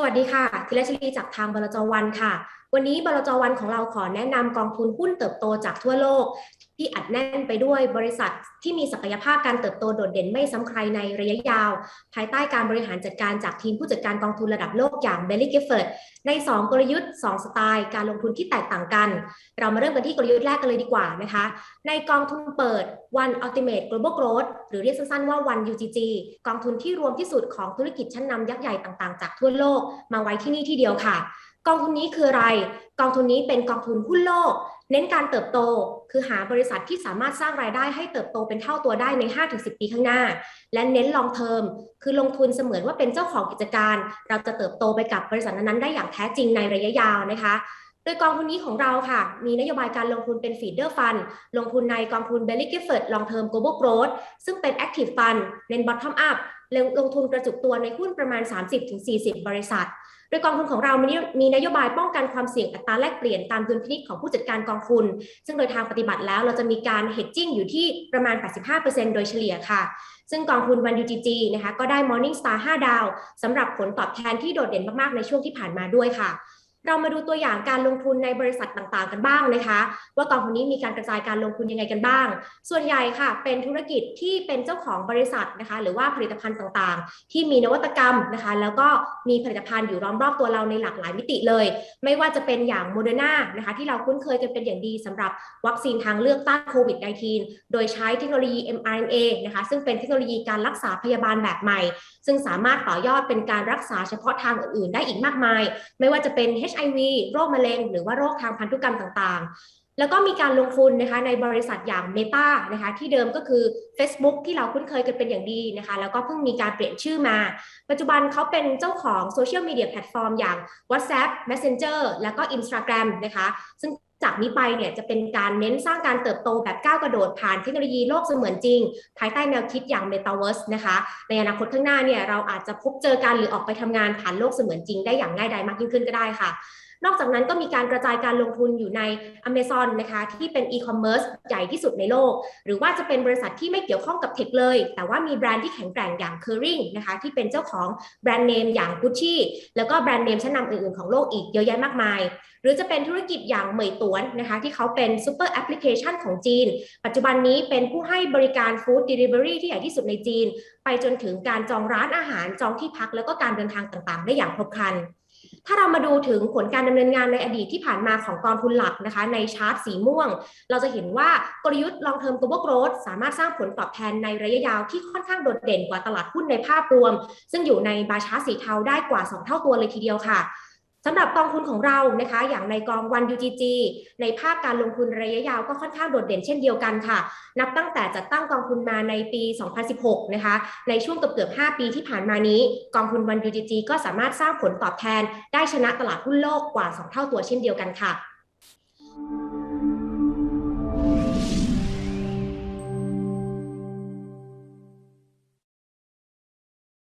สวัสดีค่ะ ธีรชลีจากทางบลจวันค่ะวันนี้บลจวันของเราขอแนะนำกองทุนหุ้นเติบโตจากทั่วโลก ที่อัดแน่นไปด้วยบริษัทที่มีศักยภาพการเติบโตโดดเด่นไม่ซ้ำใครในระยะยาว ภายใต้การบริหารจัดการจากทีมผู้จัดการกองทุนระดับโลกอย่างเบลลี่เกฟเฟิร์ดใน 2 กลยุทธ์ 2 สไตล์การลงทุนที่แตกต่างกัน เรามาเริ่มกันที่กลยุทธ์แรกกันเลยดีกว่านะคะ ในกองทุนเปิด One Ultimate Global Growth หรือเรียกสั้นๆว่า One UGG กองทุนที่รวมที่สุดของธุรกิจชั้นนำยักษ์ใหญ่ต่างๆ จากทั่วโลกมาไว้ที่นี่ที่เดียวค่ะ กองทุนนี้คืออะไร กองทุนนี้เป็นกองทุนหุ้นโลก เน้นการเติบโต คือหาบริษัทที่สามารถสร้างรายได้ให้เติบโตเป็นเท่าตัวได้ใน 5-10 ปีข้างหน้า และเน้น long term คือลงทุนเสมือนว่าเป็นเจ้าของกิจการ เราจะเติบโตไปกับบริษัทนั้นๆได้อย่างแท้จริงในระยะยาวนะคะโดยกองทุนนี้ของเราค่ะ มีนโยบายการลงทุนเป็น feeder fund ลงทุนในกองทุน Belly Gifford Long Term Global Growth ซึ่งเป็น active fund เน้น bottom up ลงทุนกระจุกตัวในหุ้นประมาณ 30-40 บริษัท โดยกองทุนของเรามีมีนโยบายป้องกันความเสี่ยงอัตราแลกเปลี่ยนตามดุลพินิจของผู้จัดการกองทุน ซึ่งโดยทางปฏิบัติแล้วเราจะมีการเฮดจิ้งอยู่ที่ประมาณ 85%โดยเฉลี่ยค่ะ ซึ่งกองทุนวัน UGG นะคะก็ได้ Morning Star 5 ดาวสำหรับผลตอบแทนที่โดดเด่นมากๆในช่วงที่ผ่านมาด้วยค่ะ เรามาดูตัวอย่างการลงทุนในบริษัทต่างๆ กันบ้างนะคะ ว่ากองทุนนี้มีการกระจายการลงทุนยังไงกันบ้าง ส่วนใหญ่ค่ะ เป็นธุรกิจที่เป็นเจ้าของบริษัทนะคะ หรือว่าผลิตภัณฑ์ต่างๆ ที่มีนวัตกรรมนะคะ แล้วก็มีผลิตภัณฑ์อยู่ล้อมรอบตัวเราในหลากหลายมิติเลย ไม่ว่าจะเป็นอย่างโมเดอร์นานะคะ ที่เราคุ้นเคยกันเป็นอย่างดีสำหรับวัคซีนทางเลือกต้านโควิด -19 โดยใช้เทคโนโลยี mRNA นะคะ ซึ่งเป็นเทคโนโลยีการรักษาพยาบาลแบบใหม่ ซึ่งสามารถต่อยอดเป็นการรักษาเฉพาะทางอื่นๆ ได้อีกมากมาย ไม่ว่าจะเป็น HIV โรคมะเร็ง หรือว่าโรคทางพันธุกรรมต่างๆ แล้วก็มีการลงทุนนะคะในบริษัทอย่าง Meta นะคะที่เดิมก็คือ Facebook ที่เราคุ้นเคยกันเป็นอย่างดีนะคะ แล้วก็เพิ่งมีการเปลี่ยนชื่อมา ปัจจุบันเขาเป็นเจ้าของโซเชียลมีเดียแพลตฟอร์มอย่าง WhatsApp Messenger แล้วก็ Instagram นะคะ ซึ่ง จากนี้ไปเนี่ยจะเป็นการเน้นสร้างการเติบโตแบบก้าวกระโดดผ่านเทคโนโลยีโลกเสมือนจริง ภายใต้แนวคิดอย่าง Metaverse นะคะ ในอนาคตข้างหน้าเนี่ยเราอาจจะพบเจอกันหรือออกไปทำงานผ่านโลกเสมือนจริงได้อย่างง่ายดายมากยิ่งขึ้นก็ได้ค่ะ นอกจากนั้นก็มีการกระจายการลงทุนอยู่ใน Amazon นะคะที่เป็นอีคอมเมิร์ซใหญ่ที่สุดในโลก หรือว่าจะเป็นบริษัทที่ไม่เกี่ยวข้องกับเทคเลย แต่ว่ามีแบรนด์ที่แข็งแกร่งอย่าง Kering นะคะที่เป็นเจ้าของแบรนด์เนมอย่าง Gucci แล้วก็แบรนด์เนมชั้นนำอื่นๆของโลกอีกเยอะแยะมากมาย หรือจะเป็นธุรกิจอย่างเหมยตวนนะคะที่เขาเป็นซูเปอร์แอปพลิเคชันของจีน ปัจจุบันนี้เป็นผู้ให้บริการฟู้ดเดลิเวอรี่ที่ใหญ่ที่สุดในจีน ไปจนถึงการจองร้านอาหารจองที่พักแล้วก็การเดินทางต่างๆ ได้อย่างครบครัน ถ้าเรามาดูถึงผลการดำเนินงานในอดีตที่ผ่านมาของกองทุนหลักนะคะในชาร์ตสีม่วง เราจะเห็นว่ากลยุทธ์ long term global growth สามารถสร้างผลตอบแทนในระยะยาวที่ค่อนข้างโดดเด่นกว่าตลาดหุ้นในภาพรวม ซึ่งอยู่ในบาชาร์ตสีเทาได้กว่า 2 เท่าตัวเลยทีเดียวค่ะ สำหรับกองทุนของเรานะคะ อย่างในกองวัน UGG ในภาคการลงทุนระยะยาวก็ค่อนข้างโดดเด่นเช่นเดียวกันค่ะ นับตั้งแต่จัดตั้งกองทุนมาในปี 2016 นะคะ ในช่วงเกือบเกือบ5ปีที่ผ่านมานี้ กองทุนวัน UGG ก็สามารถสร้างผลตอบแทน ได้ชนะตลาดหุ้นโลกกว่า 2 เท่าตัวเช่นเดียวกันค่ะ